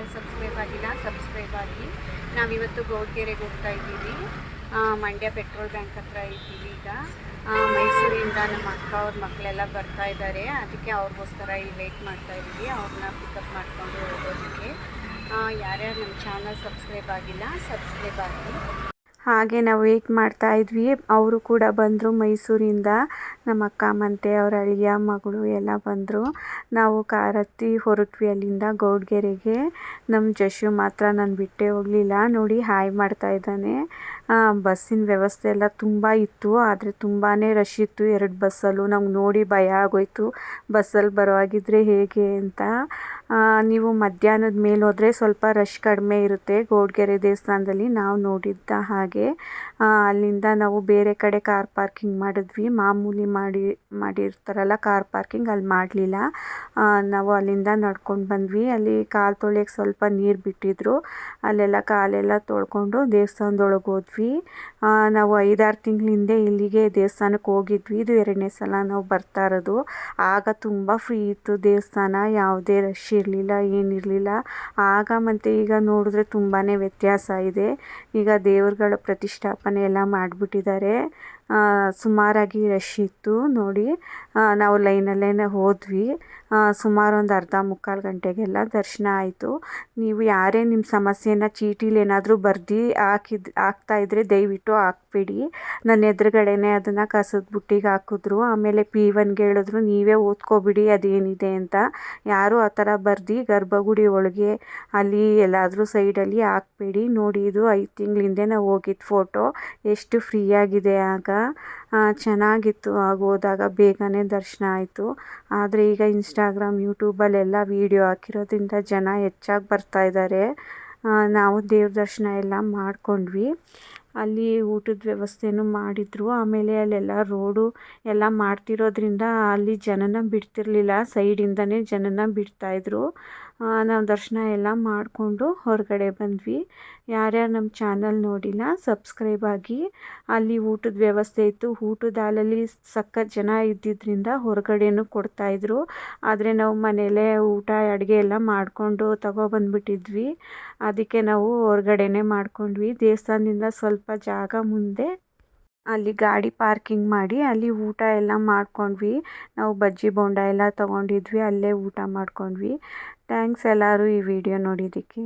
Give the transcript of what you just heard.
Channel subscribe ಆಗಿಲ್ಲ subscribe ಆಗಿ. ನಾವಿವತ್ತು ಗೌಡ್ಗೆರೆಗೆ ಹೋಗ್ತಾ ಇದ್ದೀವಿ. ಮಂಡ್ಯ ಪೆಟ್ರೋಲ್ ಬ್ಯಾಂಕ್ ಹತ್ರ ಇದ್ದೀವಿ ಈಗ. ಮೈಸೂರಿಂದ ನಮ್ಮ ಅಕ್ಕ ಅವ್ರ ಮಕ್ಕಳೆಲ್ಲ ಬರ್ತಾ ಇದ್ದಾರೆ ಅದಕ್ಕೆ ಅವ್ರಿಗೋಸ್ಕರ ಈ ವೆಯ್ಟ್ ಮಾಡ್ತಾ ಇದ್ದೀವಿ. ಅವ್ರನ್ನ ಪಿಕಪ್ ಮಾಡ್ಕೊಂಡು ಹೋಗೋದಕ್ಕೆ. ಯಾರ್ಯಾರು ನಮ್ಮ ಚಾನಲ್ ಸಬ್ಸ್ಕ್ರೈಬ್ ಆಗಿಲ್ಲ ಸಬ್ಸ್ಕ್ರೈಬ್ ಆಗಿ. ಹಾಗೆ ನಾವು ವೇಟ್ ಮಾಡ್ತಾ ಇದ್ವಿ. ಅವರು ಕೂಡ ಬಂದರು ಮೈಸೂರಿಂದ. ನಮ್ಮ ಅಕ್ಕ ಮತ್ತೆ ಅವರ ಅಳಿಯ, ಮಗಳು ಎಲ್ಲ ಬಂದರು. ನಾವು ಕಾರ್ ಹತ್ತಿ ಹೊರಟ್ವಿ ಅಲ್ಲಿಂದ ಗೌಡ್ಗೆರೆಗೆ. ನಮ್ಮ ಜಶು ಮಾತ್ರ ನಾನು ಬಿಟ್ಟೇ ಹೋಗಲಿಲ್ಲ. ನೋಡಿ ಹಾಯ್ ಮಾಡ್ತಾ ಇದ್ದಾನೆ. ಬಸ್ಸಿನ ವ್ಯವಸ್ಥೆ ಎಲ್ಲ ತುಂಬ ಇತ್ತು. ಆದರೆ ತುಂಬಾ ರಶ್ ಇತ್ತು. ಎರಡು ಬಸ್ಸಲ್ಲೂ ನಮ್ಗೆ ನೋಡಿ ಭಯ ಆಗೋಯ್ತು. ಬಸ್ಸಲ್ಲಿ ಬರೋವಾಗಿದ್ರೆ ಹೇಗೆ ಅಂತ. ನೀವು ಮಧ್ಯಾಹ್ನದ ಮೇಲೆ ಹೋದರೆ ಸ್ವಲ್ಪ ರಶ್ ಕಡಿಮೆ ಇರುತ್ತೆ. ಗೋಡ್ಗೆರೆ ದೇವಸ್ಥಾನದಲ್ಲಿ ನಾವು ನೋಡಿದ್ದ ಹಾಗೆ ಅಲ್ಲಿಂದ ನಾವು ಬೇರೆ ಕಡೆ ಕಾರ್ ಪಾರ್ಕಿಂಗ್ ಮಾಡಿದ್ವಿ. ಮಾಮೂಲಿ ಮಾಡಿ, ಮಾಡಿರ್ತಾರಲ್ಲ ಕಾರ್ ಪಾರ್ಕಿಂಗ್ ಅಲ್ಲಿ ಮಾಡಲಿಲ್ಲ. ನಾವು ಅಲ್ಲಿಂದ ನಡ್ಕೊಂಡು ಬಂದ್ವಿ. ಅಲ್ಲಿ ಕಾಲು ತೊಳೆಯೋಕ್ಕೆ ಸ್ವಲ್ಪ ನೀರು ಬಿಟ್ಟಿದ್ರು. ಅಲ್ಲೆಲ್ಲ ಕಾಲೆಲ್ಲ ತೊಳ್ಕೊಂಡು ದೇವಸ್ಥಾನದೊಳಗೆ ಹೋದ್ವಿ. ನಾವು ಐದಾರು ತಿಂಗಳ ಹಿಂದೆ ಇಲ್ಲಿಗೆ ದೇವಸ್ಥಾನಕ್ಕೆ ಹೋಗಿದ್ವಿ. ಇದು ಎರಡನೇ ಸಲ ನಾವು ಬರ್ತಾ ಇರೋದು. ಆಗ ತುಂಬ ಫ್ರೀ ಇತ್ತು ದೇವಸ್ಥಾನ. ಯಾವುದೇ ರಶ್ ಇರಲಿಲ್ಲ ಏನಿರಲಿಲ್ಲ. ಆಗ ಮತ್ತು ಈಗ ನೋಡಿದ್ರೆ ತುಂಬಾ ವ್ಯತ್ಯಾಸ ಇದೆ. ಈಗ ದೇವ್ರುಗಳ ಪ್ರತಿಷ್ಠಾಪನೆ ಎಲ್ಲ ಮಾಡಿಬಿಟ್ಟಿದ್ದಾರೆ. ಸುಮಾರಾಗಿ ರಶ್ ಇತ್ತು ನೋಡಿ. ನಾವು ಲೈನಲ್ಲೇ ಹೋದ್ವಿ. ಸುಮಾರು ಒಂದು ಅರ್ಧ ಮುಕ್ಕಾಲು ಗಂಟೆಗೆಲ್ಲ ದರ್ಶನ ಆಯಿತು. ನೀವು ಯಾರೇ ನಿಮ್ಮ ಸಮಸ್ಯೆನ ಚೀಟಿಲಿ ಏನಾದರೂ ಬರ್ದು ಹಾಕಿದ್, ಹಾಕ್ತಾ ಇದ್ರೆ ದಯವಿಟ್ಟು ಹಾಕ್ಬೇಡಿ. ನನ್ನ ಎದುರುಗಡೆನೇ ಅದನ್ನು ಕಸದ ಬುಟ್ಟಿಗೆ ಹಾಕಿದ್ರು. ಆಮೇಲೆ ಪಿ ಒನ್ಗೆ ಹೇಳಿದ್ರು, ನೀವೇ ಓದ್ಕೋಬಿಡಿ, ಅದೇನಿದೆ ಅಂತ. ಯಾರು ಆ ಥರ ಬರ್ದು, ಗರ್ಭಗುಡಿ ಒಳಗೆ ಅಲ್ಲಿ ಎಲ್ಲಾದರೂ ಸೈಡಲ್ಲಿ ಹಾಕ್ಬೇಡಿ. ನೋಡಿ, ಇದು ಐದು ತಿಂಗಳ ಹಿಂದೆ ನಾವು ಹೋಗಿದ್ದು ಫೋಟೋ. ಎಷ್ಟು ಫ್ರೀಯಾಗಿದೆ ಆಗ. ಚೆನ್ನಾಗಿತ್ತು. ಆಗ ಹೋದಾಗ ಬೇಗನೆ ದರ್ಶನ ಆಯಿತು. ಆದರೆ ಈಗ ಇನ್ಸ್ಟಾಗ್ರಾಮ್ ಯೂಟ್ಯೂಬಲ್ಲೆಲ್ಲ ವೀಡಿಯೋ ಹಾಕಿರೋದ್ರಿಂದ ಜನ ಹೆಚ್ಚಾಗಿ ಬರ್ತಾ ಇದ್ದಾರೆ ನಾವು ದೇವ್ರ ದರ್ಶನ ಎಲ್ಲ ಮಾಡಿಕೊಂಡ್ವಿ. ಅಲ್ಲಿ ಊಟದ ವ್ಯವಸ್ಥೆನೂ ಮಾಡಿದರು. ಆಮೇಲೆ ಅಲ್ಲೆಲ್ಲ ರೋಡು ಎಲ್ಲ ಮಾಡ್ತಿರೋದ್ರಿಂದ ಅಲ್ಲಿ ಜನನ ಬಿಡ್ತಿರ್ಲಿಲ್ಲ. ಸೈಡಿಂದನೇ ಜನನ ಬಿಡ್ತಾಯಿದ್ರು ನಾವು ದರ್ಶನ ಎಲ್ಲ ಮಾಡಿಕೊಂಡು ಹೊರಗಡೆ ಬಂದ್ವಿ. ಯಾರ್ಯಾರು ನಮ್ಮ ಚಾನಲ್ ನೋಡಿಲ್ಲ, ಸಬ್ಸ್ಕ್ರೈಬ್ ಆಗಿ. ಅಲ್ಲಿ ಊಟದ ವ್ಯವಸ್ಥೆ ಇತ್ತು. ಊಟದ ಹಾಲಲ್ಲಿ ಸಖತ್ ಜನ ಇದ್ದಿದ್ದರಿಂದ ಹೊರಗಡೆನೂ ಕೊಡ್ತಾಯಿದ್ರು ಆದರೆ ನಾವು ಮನೆಯಲ್ಲೇ ಊಟ, ಅಡುಗೆ ಎಲ್ಲ ಮಾಡಿಕೊಂಡು ತಗೊಬಂದ್ಬಿಟ್ಟಿದ್ವಿ ಅದಕ್ಕೆ ನಾವು ಹೊರಗಡೆನೇ ಮಾಡ್ಕೊಂಡ್ವಿ. ದೇವಸ್ಥಾನದಿಂದ ಸ್ವಲ್ಪ ಜಾಗ ಮುಂದೆ ಅಲ್ಲಿ ಗಾಡಿ ಪಾರ್ಕಿಂಗ್ ಮಾಡಿ, ಅಲ್ಲಿ ಊಟ ಎಲ್ಲ ಮಾಡ್ಕೊಂಡ್ವಿ. ನಾವು ಬಜ್ಜಿ ಬೋಂಡ ಎಲ್ಲ ತೊಗೊಂಡಿದ್ವಿ, ಅಲ್ಲೇ ಊಟ ಮಾಡ್ಕೊಂಡ್ವಿ. ಥ್ಯಾಂಕ್ಸ್ ಎಲ್ಲರೂ ಈ ವಿಡಿಯೋ ನೋಡಿದ್ದಕ್ಕೆ.